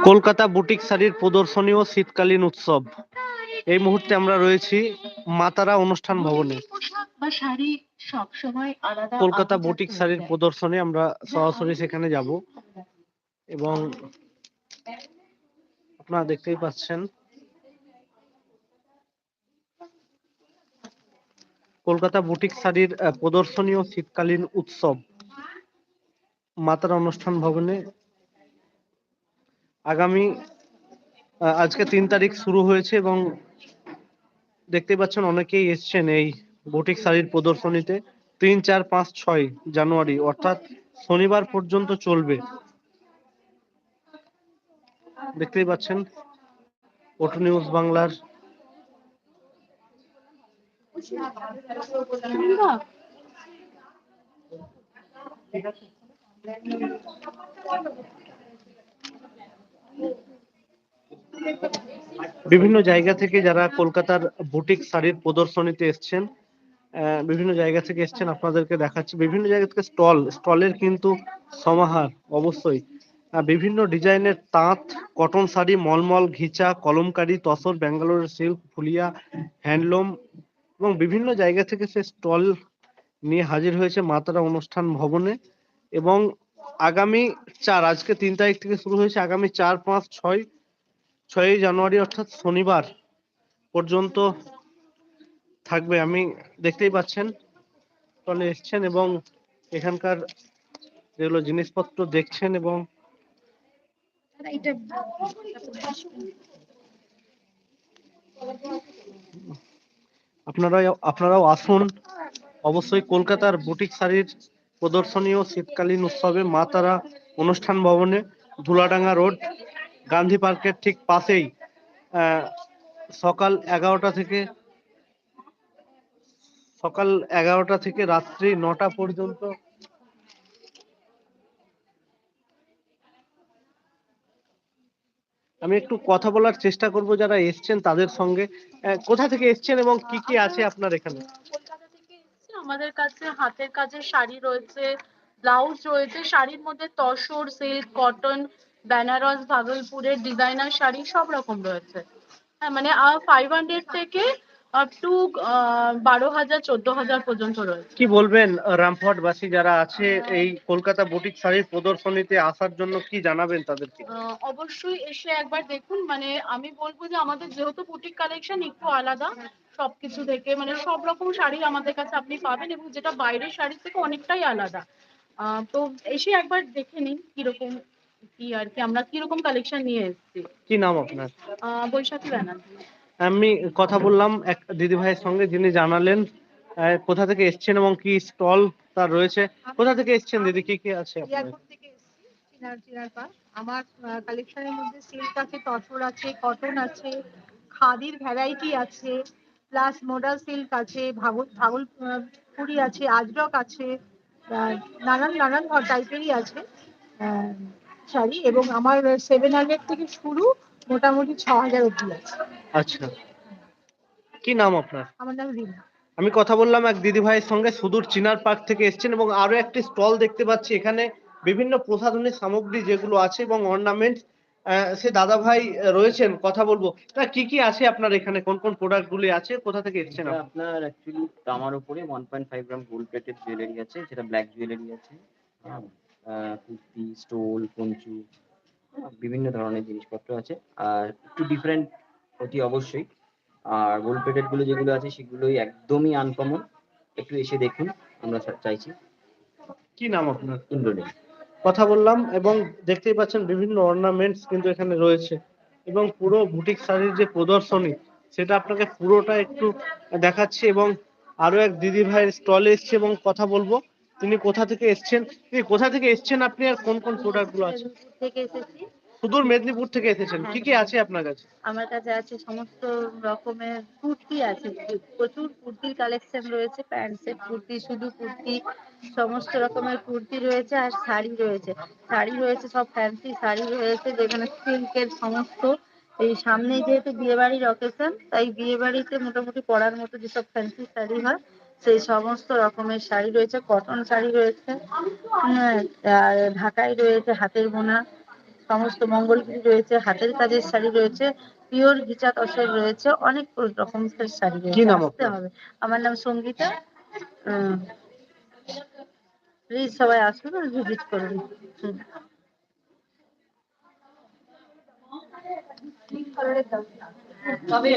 Kolkata boutique শাড়ির প্রদর্শনী ও শীতকালীন উৎসব। এই মুহূর্তে আমরা রয়েছি মাতারা অনুষ্ঠান ভবনে। কলকাতা বুটিক শাড়ির প্রদর্শনী আমরা সরাসরি সেখানে যাব। এবং আপনারা দেখতেই পাচ্ছেন, কলকাতা বুটিক শাড়ির প্রদর্শনী ও শীতকালীন উৎসব। মাতারা অনুষ্ঠান ভবনে আগামী আজকে তিন তারিখ শুরু হয়েছে এবং দেখতেই পাচ্ছেন অনেকেই এসছেন এই বুটিক শাড়ির প্রদর্শনীতে। তিন, চার, পাঁচ, ছয় জানুয়ারি, অর্থাৎ শনিবার পর্যন্ত চলবে। দেখতেই পাচ্ছেন ওটু নিউজ বাংলার বিভিন্ন জায়গা থেকে যারা কলকাতার বুটিক শাড়ির প্রদর্শনীতে এসছেন বিভিন্ন জায়গা থেকে এসছেন, আপনাদেরকে দেখাচ্ছি। বিভিন্ন জায়গা থেকে স্টল, স্টলের কিন্তু সমাহার, অবশ্যই। বিভিন্ন ডিজাইনের তাঁত, কটন শাড়ি, মলমল, ঘিচা, কলমকারি, তসর, ব্যাঙ্গালোরের সিল্ক, ফুলিয়া, হ্যান্ডলুম এবং বিভিন্ন জায়গা থেকে সে স্টল নিয়ে হাজির হয়েছে মাতারা অনুষ্ঠান ভবনে। এবং আগামী চার, আজকে তিন তারিখ থেকে শুরু হয়েছে, আগামী চার, পাঁচ, ছয় ছয়ই জানুয়ারি, অর্থাৎ শনিবার পর্যন্ত থাকবে। আমি দেখতেই পাচ্ছেন স্টলে এসছেন এবং এখানকার যেগুলো জিনিসপত্র দেখছেন এবং আপনারা আপনারাও আসুন। অবশ্যই কলকাতার বুটিক শাড়ির প্রদর্শনী ও শীতকালীন উৎসবে মা তারা অনুষ্ঠান ভবনে ধুলাডাঙ্গা রোড গান্ধী পার্কের ঠিক পাশেই সকাল এগারোটা থেকে, সকাল এগারোটা থেকে রাত্রি নটা পর্যন্ত আমি একটু কথা বলার চেষ্টা করব যারা এসছেন তাদের সঙ্গে। কোথা থেকে এসছেন এবং কি কি আছে আপনার এখানে? আমাদের কাছে হাতের কাজের শাড়ি রয়েছে, ব্লাউজ রয়েছে, শাড়ির মধ্যে তসর সিল্ক, কটন বেনারস ভাগলপুরের ডিজাইনার শাড়ি সব রকম রয়েছে। হ্যাঁ মানে ফাইভ হান্ড্রেড থেকে আপ টু বারো হাজার চোদ্দ হাজার পর্যন্ত রয়েছে। কি বলবেন রামপুরহাটবাসী যারা আছে এই কলকাতা বুটিক শাড়ির প্রদর্শনীতে আসার জন্য কি জানাবেন তাদেরকে? অবশ্যই এসে একবার দেখুন মানে আমি বলব যে আমাদের যেহেতু বুটিক কালেকশন একটু আলাদা সবকিছু থেকে মানে সব রকম শাড়ি আমাদের কাছে আপনি পাবেন এবং যেটা বাইরের শাড়ির থেকে অনেকটাই আলাদা। আহ, তো এসে একবার দেখে নিন কীরকম কি আর কি? আমরা কীরকম কালেকশন নিয়ে এসেছি? কি নাম আপনার? আহ, বৈশাখী ব্যানার্জি। আমি কথা বললাম এক দিদি ভাইয়ের সঙ্গে যিনি জানালেন আহ, কোথা থেকে এসছেন এবং কি স্টল তার রয়েছে। কোথা থেকে এসছেন দিদি? কি কি আছে আমার কালেকশনের মধ্যে সিল্ক আছে তসর আছে কটন আছে খাদির ভ্যারাইটি আছে প্লাস মোডাল সিল্ক আছে ভাগল ভাগলপুরি আছে আজরক আছে আহ, নানান নানান টাইপেরই আছে। শাড়ি এবং আমার সেভেন হান্ড্রেড থেকে শুরু মোটামুটি ছ হাজার অব্দি আছে। আচ্ছা। কি নাম আপনার? আমার নাম রিনা আমি কথা বললাম এক দিদি ভাইয়ের সঙ্গে সুদূর চিনার পার্ক থেকে এসেছেন এবং আরও একটি স্টল দেখতে পাচ্ছি। এখানে বিভিন্ন প্রসাধনী সামগ্রী যেগুলো আছে এবং অর্নামেন্ট সে দাদা ভাই রয়েছেন কথা বলব। তা কি কি আছে আপনার এখানে? কোন কোন প্রোডাক্ট গুলি আছে? কোথা থেকে এসেছেন আপনার অ্যাকচুয়ালি তামার উপরে one point five gram gold plated jewellery আছে যেটা ব্ল্যাক জুয়েলারি আছে। হ্যাঁ, কুর্তি স্টোল পঞ্চু বিভিন্ন ধরনের জিনিসপত্র আছে। আর একটু ডিফারেন্ট অতি অবশ্যই। আর গোল্ড প্লেটেডগুলো যেগুলো আছে সেগুলোই একদমই আনকমন একটু এসে দেখুন আমরা চাইছি। কি নাম আপনার? ইন্দ্রনীল। কথা বললাম এবং দেখতেই পাচ্ছেন বিভিন্ন অর্নামেন্টস কিন্তু এখানে রয়েছে। এবং পুরো বুটিক শাড়ির যে প্রদর্শনী সেটা আপনাকে পুরোটা একটু দেখাচ্ছি এবং আরও এক দিদি ভাইয়ের স্টলে এসছে এবং কথা বলব। তিনি কোথা থেকে এসছেন? তিনি কোথা থেকে এসছেন আপনি আর কোন কোন প্রোডাক্টগুলো আছে? থেকে এসেছি। সুদূর মেদিনীপুর থেকে এসেছেন। কি কি আছে আপনার কাছে? আমার কাছে আছে সমস্ত রকমের কুর্তি আছে। প্রচুর কুর্তির কালেকশন রয়েছে প্যান্ট সেট কুর্তি শুধু কুর্তি সমস্ত রকমের কুর্তি রয়েছে আর শাড়ি রয়েছে। শাড়ি রয়েছে সব ফ্যান্সি শাড়ি রয়েছে যেখানে সিল্কের সমস্ত। এই সামনে যেহেতু বিয়ে বাড়ির অকেশন তাই বিয়ে বাড়িতে মোটামুটি পরার মতো যেসব ফ্যান্সি শাড়ি হয় সেই সমস্ত রকমের শাড়ি রয়েছে কটন শাড়ি রয়েছে হ্যাঁ, আর ঢাকাই রয়েছে হাতের বোনা সমস্ত মঙ্গলগিরি রয়েছে হাতের কাজের শাড়ি রয়েছে পিওর ঘিচা তসর রয়েছে অনেক রকমের শাড়ি রয়েছে। আসতে হবে। আমার নাম সঙ্গীতা। প্লিজ সবাই আসুন আর ভিজিট করুন। হুম। তবে